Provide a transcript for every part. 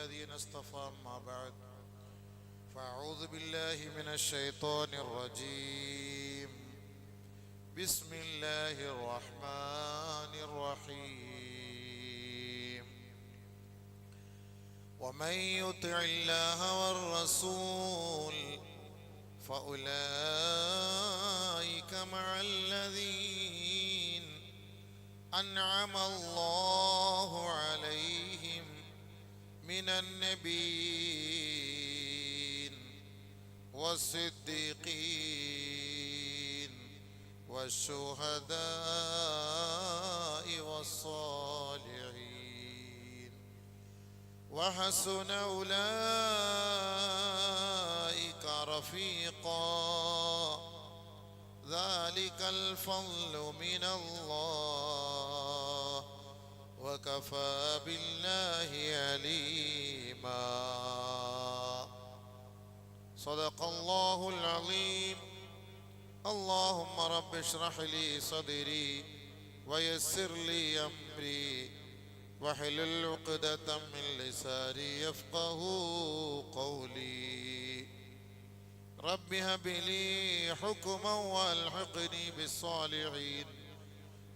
الذين اصطفى ما بعد. فأعوذ بالله من الشيطان الرجيم. بسم الله الرحمن الرحيم. ومن يطع الله والرسول فأولئك مع الذين أنعم الله عليهم من النبيين والصديقين والشهداء والصالحين وحسن أولئك رفيقا ذلك الفضل من الله وكفى بالله عليما صدق الله العظيم. اللهم رب اشرح لي صدري ويسر لي أمري واحلل عقدة من لساني يفقه قولي. رب هب لي حكما والحقني بالصالحين.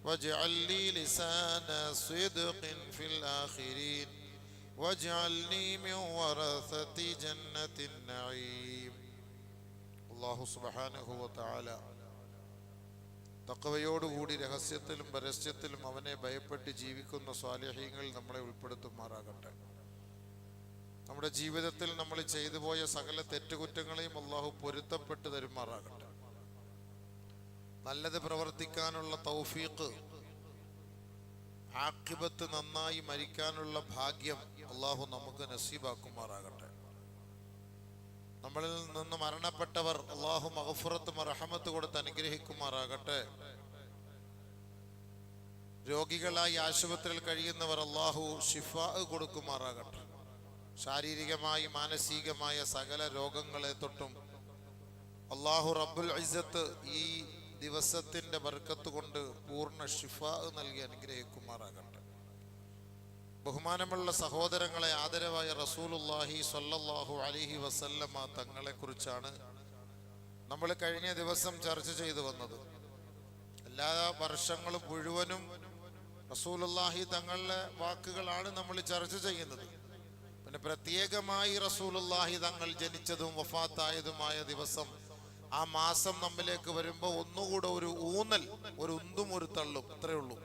واجعل لي لسان صدق في الآخرين واجعلني من ورثة جنة النعيم الله سبحانه وتعالى തക്കവയോടുകൂടി രഹസ്യത്തിലും പരസ്യത്തിലും അവനെ ഭയപ്പെട്ട് ജീവിക്കുന്ന സ്വാലേഹ്യങ്ങൾ നമ്മളെ ഉൾപ്പെടുത്തുമാറാകട്ടെ നമ്മുടെ ജീവിതത്തിൽ നമ്മൾ ചെയ്തു പോയ സകല തെറ്റുകുറ്റങ്ങളെയും അള്ളാഹു പൊരുത്തപ്പെട്ട് തരുമാറാകട്ടെ നല്ലത് പ്രവർത്തിക്കാനുള്ള തൗഫീഖ് ആക്കിബത്ത് നന്നായി മരിക്കാനുള്ള ഭാഗ്യം അള്ളാഹു നമുക്ക് നസീബാക്കുമാറാകട്ടെ. നമ്മളിൽ നിന്ന് മരണപ്പെട്ടവർ അള്ളാഹു മഹഫുറത്തും റഹമത്ത് കൊടുത്ത് അനുഗ്രഹിക്കുമാറാകട്ടെ. രോഗികളായി ആശുപത്രിയിൽ കഴിയുന്നവർ അള്ളാഹു ഷിഫ കൊടുക്കുമാറാകട്ടെ. ശാരീരികമായി മാനസികമായ സകല രോഗങ്ങളെ തൊട്ടും അള്ളാഹു റബ്ബുൽ ഇസത്ത് ഈ ദിവസത്തിന്റെ ബർക്കത്ത് കൊണ്ട് പൂർണ ഷിഫ നൽകി അനുഗ്രഹിക്കുമാറാകട്ടെ. ബഹുമാനമുള്ള സഹോദരങ്ങളെ ആദരവായ റസൂലുല്ലാഹി സ്വല്ലല്ലാഹു അലിഹി വസല്ലമ തങ്ങളെക്കുറിച്ചാണ് നമ്മൾ കഴിഞ്ഞ ദിവസം ചർച്ച ചെയ്തു വന്നത്. എല്ലാ വർഷങ്ങളും മുഴുവനും റസൂലുല്ലാഹി തങ്ങളുടെ വാക്കുകളാണ് നമ്മൾ ചർച്ച ചെയ്യുന്നത്. പിന്നെ പ്രത്യേകമായി റസൂലുല്ലാഹി തങ്ങൾ ജനിച്ചതും വഫാത്തായതുമായ ദിവസം ആ മാസം നമ്മിലേക്ക് വരുമ്പോൾ ഒന്നുകൂടെ ഒരു ഊന്നൽ ഒരു ഉന്തും ഒരു തള്ളും. അത്രേ ഉള്ളൂ.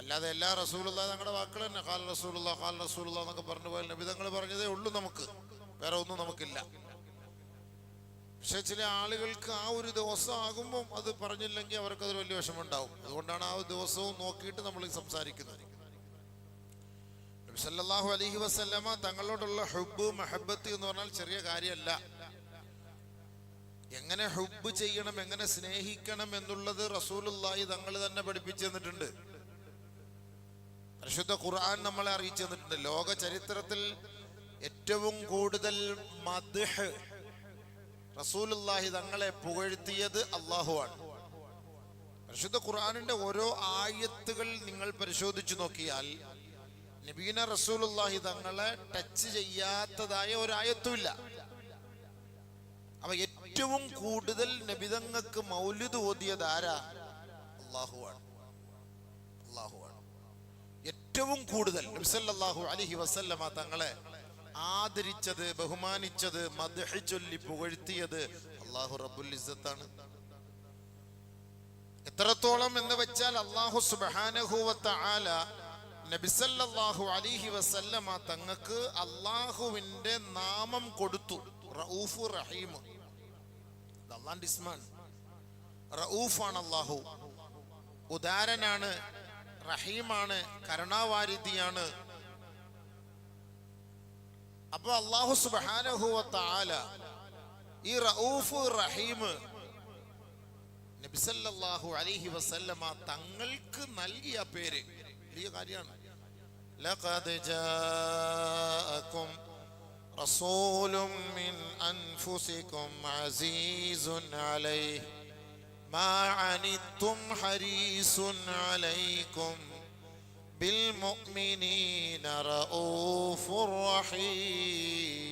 അല്ലാതെ എല്ലാ റസൂലുള്ള ഞങ്ങളുടെ വാക്കുകൾ തന്നെ ഖാൽ റസൂലുള്ള ഖാൽ റസൂലുള്ള എന്നൊക്കെ പറഞ്ഞു പോയാൽ നബിതങ്ങൾ പറഞ്ഞതേ ഉള്ളൂ നമുക്ക്. വേറെ ഒന്നും നമുക്കില്ല. പക്ഷെ ചില ആളുകൾക്ക് ആ ഒരു ദിവസം ആകുമ്പോൾ അത് പറഞ്ഞില്ലെങ്കിൽ അവർക്ക് അതൊരു വലിയ വിഷമമുണ്ടാവും. അതുകൊണ്ടാണ് ആ ദിവസവും നോക്കിയിട്ട് നമ്മൾ സംസാരിക്കുന്നത്. സല്ലല്ലാഹു അലൈഹി വസല്ലമ തങ്ങളോടുള്ള ഹുബ് മെഹബത്ത് എന്ന് പറഞ്ഞാൽ ചെറിയ കാര്യമല്ല. എങ്ങനെ ഹുബ് ചെയ്യണം എങ്ങനെ സ്നേഹിക്കണം എന്നുള്ളത് റസൂലുള്ളാഹി തങ്ങൾ തന്നെ പഠിപ്പിച്ചു തന്നിട്ടുണ്ട്. പരിശുദ്ധ ഖുർആൻ നമ്മളെ അറിയിച്ചു തന്നിട്ടുണ്ട്. ലോക ചരിത്രത്തിൽ ഏറ്റവും കൂടുതൽ മദ്ഹ് റസൂലുള്ളാഹി തങ്ങളെ പുകഴ്ത്തിയത് അള്ളാഹുവാണ് പരിശുദ്ധ ഖുർആാനിന്റെ ഓരോ ആയത്തുകൾ നിങ്ങൾ പരിശോധിച്ചു നോക്കിയാൽ നബീന റസൂലുള്ളാഹി തങ്ങളെ ടച്ച് ചെയ്യാത്തതായ ഒരു അവ ഏറ്റവും കൂടുതൽ നബിതങ്ങൾക്ക് മൗലിദ് ഓതിയത് ആരാ? അള്ളാഹുവാണ് അള്ളാഹുവാണ് ഏറ്റവും കൂടുതൽ അലഹി വസല്ലമ തങ്ങളെ ആദരിച്ചത് ബഹുമാനിച്ചത് മദ്ഹ് ചൊല്ലി പുകഴ്ത്തിയത് അള്ളാഹു റബ്ബുൽ ഇസ്സത്താണ്. എത്രത്തോളം എന്ന് വെച്ചാൽ അള്ളാഹു സുബാനഹുവത്ത ആല നബിസല്ലാഹു അലിഹി വസല്ലമ തങ്ങൾക്ക് അള്ളാഹുവിന്റെ നാമം കൊടുത്തു. റഊഫ് അത് റഊഫാണ് അള്ളാഹു ഉദാരനാണ് റഹീമാണ് കരുണാവാരിധിയാണ്. അപ്പൊ അള്ളാഹു സുബാനഹുവത്ത ആല ഈ റഊഫ് റഹീം നബിസല്ലാഹു അലഹി വസല്ലമ തങ്ങൾക്ക് നൽകിയ പേര്. വലിയ കാര്യമാണ്. ലഖദ് ജാഅകും رسول من أنفسكم عزيز عليه ما عنتم حريص عليكم بالمؤمنين رؤوف رحيم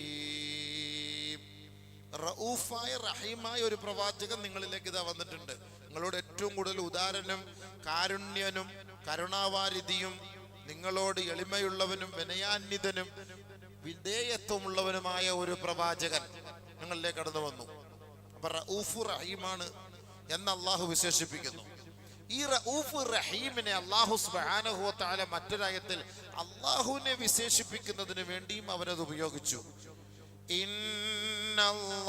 റഊഫായ റഹീമായ ഒരു പ്രവാചകൻ നിങ്ങളിലേക്ക് ഇതാ വന്നിട്ടുണ്ട് നിങ്ങളോട് ഏറ്റവും കൂടുതൽ ഉദാരനും കാരുണ്യനും കരുണാവാരിധിയും നിങ്ങളോട് എളിമയുള്ളവനും വിനയാന്വിതനും വിധേയത്വമുള്ളവനുമായ ഒരു പ്രവാചകൻ ഞങ്ങളിലേക്ക് കടന്നു വന്നു. അപ്പൊ റഊഫ് റഹീമാണ് എന്ന് അള്ളാഹു വിശേഷിപ്പിക്കുന്നു. ഈ റഊഫ് റഹീമിനെ അള്ളാഹു തആല മറ്റൊരായത്തിൽ അള്ളാഹുവിനെ വിശേഷിപ്പിക്കുന്നതിന് വേണ്ടിയും അവരത് ഉപയോഗിച്ചു. ഇന്നല്ലാഹ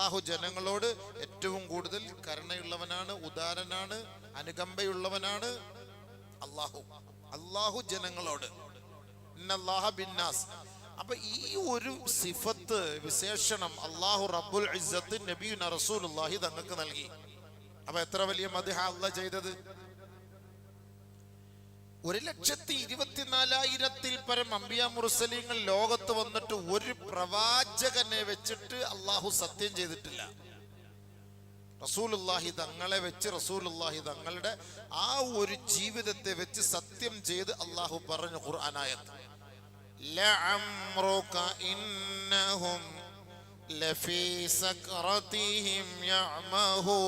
അള്ളാഹു ജനങ്ങളോട് ഏറ്റവും കൂടുതൽ കരുണയുള്ളവനാണ് ഉദാരനാണ് അനുകമ്പയുള്ളവനാണ് അള്ളാഹു. അള്ളാഹു ജനങ്ങളോട്. ബിന്നാസ്. അപ്പൊ ഈ ഒരു സിഫത്ത് വിശേഷണം അള്ളാഹു റബ്ബുൽ ഇസ്സത്ത് നബിയുന റസൂലുള്ളാഹി തങ്ങൾക്ക് നൽകി. അപ്പൊ എത്ര വലിയ മദ്ഹ അള്ള ചെയ്തത്? ഒരു ലക്ഷത്തി ഇരുപത്തിനാലായിരത്തിൽ പരം അമ്പിയ മുർസലീങ്ങൾ ലോകത്ത് വന്നിട്ട് ഒരു പ്രവാചകനെ വെച്ചിട്ട് അള്ളാഹു സത്യം ചെയ്തിട്ടില്ല. റസൂലുല്ലാഹി തങ്ങളെ വെച്ച് റസൂലുല്ലാഹി തങ്ങളുടെ ആ ഒരു ജീവിതത്തെ വെച്ച് സത്യം ചെയ്ത് അള്ളാഹു പറഞ്ഞു ഖുർആനായത്. ലഫീ സക്രതിഹിം യഅമഹൂ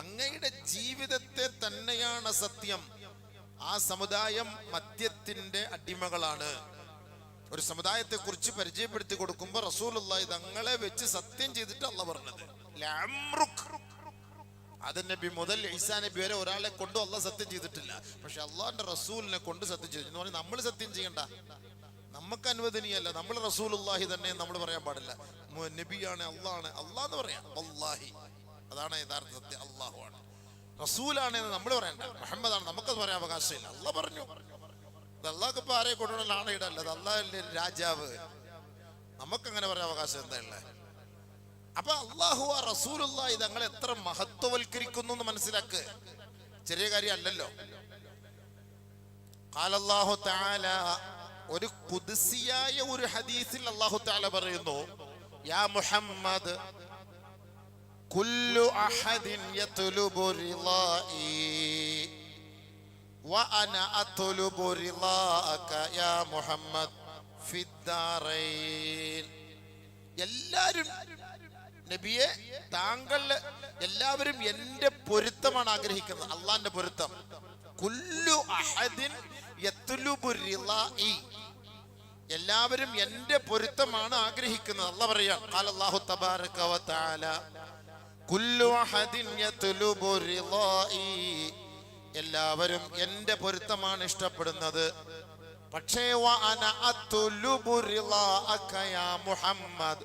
അങ്ങയുടെ ജീവിതത്തെ തന്നെയാണ് സത്യം. ആ സമുദായം മദ്യത്തിന്റെ അടിമകളാണ്. ഒരു സമുദായത്തെ കുറിച്ച് പരിചയപ്പെടുത്തി കൊടുക്കുമ്പോൾ റസൂലുള്ളാഹി തങ്ങളെ വെച്ച് സത്യം ചെയ്തിട്ട് അല്ല പറഞ്ഞത്. അത് നബി മുതൽ ഈസാ നബി വരെ ഒരാളെ കൊണ്ട് അല്ല സത്യം ചെയ്തിട്ടില്ല. പക്ഷെ അള്ളാഹിന്റെ റസൂലിനെ കൊണ്ട് സത്യം ചെയ്തു. എന്ന് പറഞ്ഞാൽ നമ്മൾ സത്യം ചെയ്യണ്ട. നമുക്ക് അനുവദനീയല്ല. നമ്മൾ റസൂലുള്ളാഹി തന്നെ നമ്മൾ പറയാൻ പാടില്ല. നബിയാണ് അള്ളാണ് അള്ളാന്ന് പറയാം. അതാണ് യഥാർത്ഥ സത്യം അള്ളാഹു ആണ്. റസൂലാണ് എന്ന് നമ്മൾ പറയണ്ട. മുഹമ്മദാണ്. നമുക്കത് പറയാൻ അവകാശമില്ല. അല്ല പറഞ്ഞു. അള്ളാഹ്ക്ക് ഇപ്പൊ ആരെ കൊണ്ടുവന്ന ആണയിടല്ല അത് അള്ളാഹല്ലേ രാജാവ്? നമുക്കങ്ങനെ പറയാൻ അവകാശം എന്താ അപ്പൊ അള്ളാഹു ആ റസൂലുള്ള തങ്ങളെ എത്ര മഹത്വവൽക്കരിക്കുന്നു എന്ന് മനസ്സിലാക്ക്. ചെറിയ കാര്യം അല്ലല്ലോ. ഖാലല്ലാഹു തആല ഒരു കുതിസിയായ ഒരു ഹദീസിൽ അള്ളാഹു താല പറയുന്നു യാ മുഹമ്മദ് കുല്ലു അഹദിൻ യത്ലുബു റിളായി وأنا أطلب رضاك يا محمد في الدارين എല്ലാരും നബിയെ താങ്കൾ എല്ലാവരും എന്റെ പൊരുത്തമാണ് ആഗ്രഹിക്കുന്നത് അള്ളാന്റെ പൊരുത്തം കുല്ലു അഹദിൻ യത്ലുബു റിളാഇ. എല്ലാവരും എന്റെ പൊരുത്തമാണ് ആഗ്രഹിക്കുന്നത് അല്ല പറയാം എല്ലാവരും എന്റെ പൊരുത്തമാണ് ഇഷ്ടപ്പെടുന്നത്. പക്ഷേ മുഹമ്മദ്.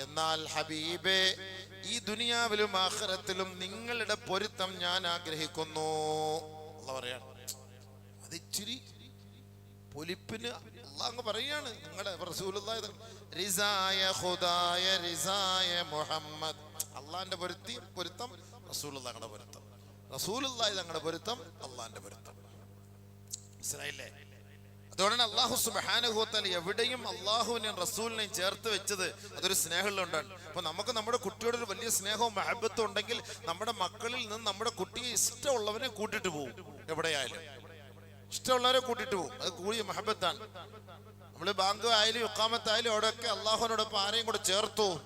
എന്നാൽ ഹബീബേ ഈ ദുനിയാവിലും ആഖിറത്തിലും നിങ്ങളുടെ പൊരുത്തം ഞാൻ ആഗ്രഹിക്കുന്നു. പറയാണ്. അത് ഇച്ചിരി പൊലിപ്പിന് അങ്ങ് പറയാണ് നിങ്ങളെ റിസായ റിസായ മുഹമ്മദ്. അള്ളാന്റെ പൊരുത്തി പൊരുത്തം തങ്ങളുടെ പൊരുത്തം. റസൂലുള്ളാഹി തങ്ങളുടെ പൊരുത്തം അള്ളാന്റെ പൊരുത്തം. മനസ്സിലായില്ലേ? അതുകൊണ്ടാണ് അള്ളാഹു സുബാനുഭവത്താൽ എവിടെയും അള്ളാഹുവിനെയും റസൂലിനെയും ചേർത്ത് വെച്ചത് അതൊരു സ്നേഹമുള്ളതുകൊണ്ടാണ്. അപ്പൊ നമുക്ക് നമ്മുടെ കുട്ടിയോട് ഒരു വലിയ സ്നേഹവും മഹബത്തും ഉണ്ടെങ്കിൽ നമ്മുടെ മക്കളിൽ നിന്ന് നമ്മുടെ കുട്ടിയെ ഇഷ്ടമുള്ളവനെ കൂട്ടിട്ട് പോകും എവിടെയായാലും. ഇഷ്ടമുള്ളവരെ കൂട്ടിട്ട് പോകും. അത് കൂടിയ മഹബത്താണ്. നമ്മൾ ബാങ്ക് ആയാലും യുക്കാമത്തായാലും അവിടെയൊക്കെ അള്ളാഹുവിനോടൊപ്പം ആരെയും കൂടെ ചേർത്തു.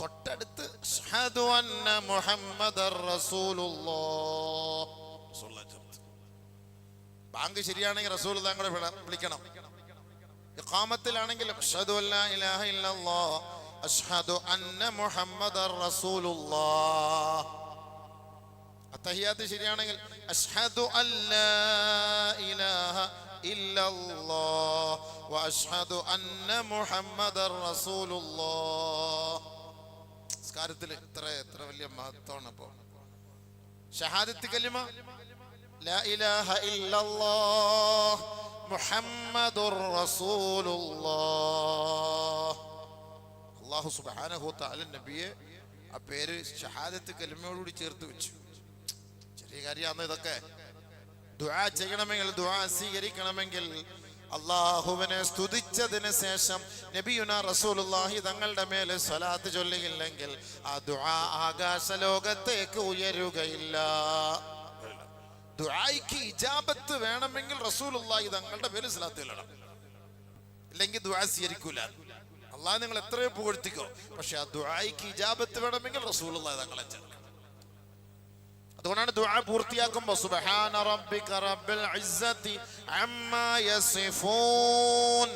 തൊട്ടടുത്ത്. ബാങ്ക് ശരിയാണെങ്കിൽ റസൂൽ കൂടെ വിളിക്കണം. ഇല്ലല്ലാഹ്. അഷ്ഹദു അന്ന മുഹമ്മദ റസൂലുള്ളാ അത്തഹിയാത്ത് ശരിയാണെങ്കിൽ അഷ്ഹദു അല്ലാ ഇലാഹ വ വഅഷ്ഹദു അന്ന മുഹമ്മദ റസൂലുള്ളാ സംസ്കാരത്തിൽ എത്ര എത്ര വലിയ മഹത്വമാണ് അപ്പോൾ ഷഹാദത്ത് കലിമ. ലാ ഇലാഹ ഇല്ലല്ലാഹ് മുഹമ്മദുർ റസൂലുള്ളാഹ്. അള്ളാഹു സുബാനഹു താല നബിയെ ആ പേര് ഷഹാദത്ത് കലിമയോടുകൂടി ചേർത്ത് വെച്ചു. ചെറിയ കാര്യമാണ് ഇതൊക്കെ. ദുആ ചെയ്യണമെങ്കിൽ ദുആ സ്വീകരിക്കണമെങ്കിൽ അള്ളാഹുവിനെ സ്തുതിച്ചതിന് ശേഷം നബിയുന റസൂലുള്ളാഹി തങ്ങളുടെ മേലെ സ്വലാത്ത് ചൊല്ലിയില്ലെങ്കിൽ ആ ദുആ ആകാശ ലോകത്തേക്ക് ഉയരുകയില്ല. ദുആയ്ക്ക് ഇജാബത്ത് വേണമെങ്കിൽ റസൂലുള്ളാഹി തങ്ങളുടെ പേര് സ്വലാത്ത് ചൊല്ലണം. ഇല്ലെങ്കിൽ ദുആ സ്വീകരിക്കൂല. അള്ളാഹ് നിങ്ങൾ എത്രയോ പുകഴ്ത്തിക്കോ പക്ഷെ ആ ദുആയ്ക്ക് ഇജാബത്ത് വേണമെങ്കിൽ റസൂലുള്ളാഹി തങ്ങളെ ചേർക്കണം അതുകൊണ്ടാണ് ദുആ പൂർത്തിയാക്കുമ്പോൾ സുബ്ഹാന റബ്ബിക റബ്ബിൽ ഇസ്സതി അമ്മാ യസിഫൂൻ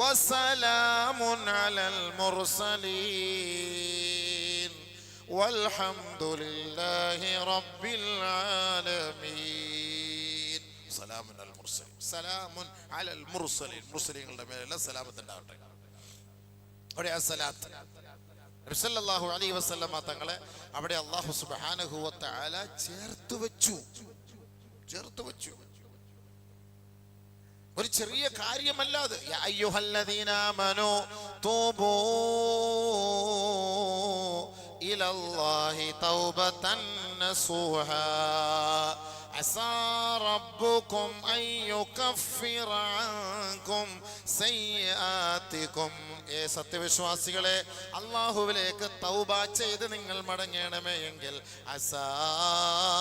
വസലാമുൻ അലൽ മുർസലീൻ വൽഹംദുലില്ലാഹി റബ്ബിൽ ആലമീൻ സലാമുൻ അൽ മുർസലീൻ സലാമുൻ അലൽ മുർസലീൻ മുർസലീങ്ങളുടെ മേലെല്ലാം സലാമത്ത് ഉണ്ടാവട്ടെ അവിടെ ആ സലാത്ത് വസല്ലമ തങ്ങളെ അവിടെ അള്ളാഹു തആല ചേർത്ത് വെച്ചു. ചേർത്ത് വെച്ചു. ഒരു ചെറിയ കാര്യമല്ല അത്. യാ അയ്യുഹല്ലദീന ആമനൂ തൂബൂ തൗബതൻ عسى ربكم أن يكفر عنكم سيئاتكم ഏ സത്യവിശ്വാസികളെ അള്ളാഹുവിലേക്ക് തൗബ ചെയ്ത് നിങ്ങൾ മടങ്ങണമേ എങ്കിൽ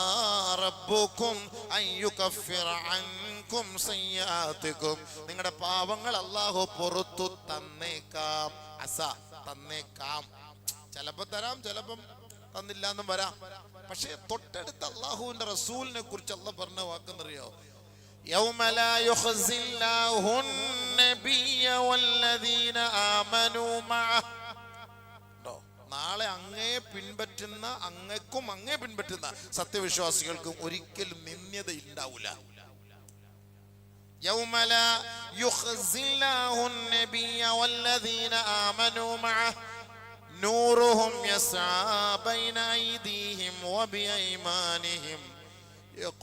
അസാറബുക്കും അയ്യുക്കഫിറഅൻകും സയ്യാത്തിക്കും നിങ്ങളുടെ പാവങ്ങൾ അള്ളാഹു പുറത്തു തന്നേക്കാം അസ തന്നേക്കാം ചിലപ്പോ തരാം ചിലപ്പം തന്നില്ല എന്നും വരാം പക്ഷേ തൊട്ടടുത്ത അള്ളാഹുവിന്റെ റസൂലിനെ കുറിച്ച് അല്ല പറഞ്ഞ വാക്കെന്നറിയോ يوم لا يخزي الله النبي والذين آمنوا معه ട്ടോ. നാളെ അങ്ങേ പിൻപറ്റുന്ന അങ്ങക്കും അങ്ങേ പിൻപറ്റുന്ന സത്യവിശ്വാസികൾക്കും ഒരിക്കലും നിന്ദ്യത ഉണ്ടാവില്ല يوم لا يخزي الله النبي والذين آمنوا معه نورهم يسعى بين أيديهم وبأيمانهم. يقول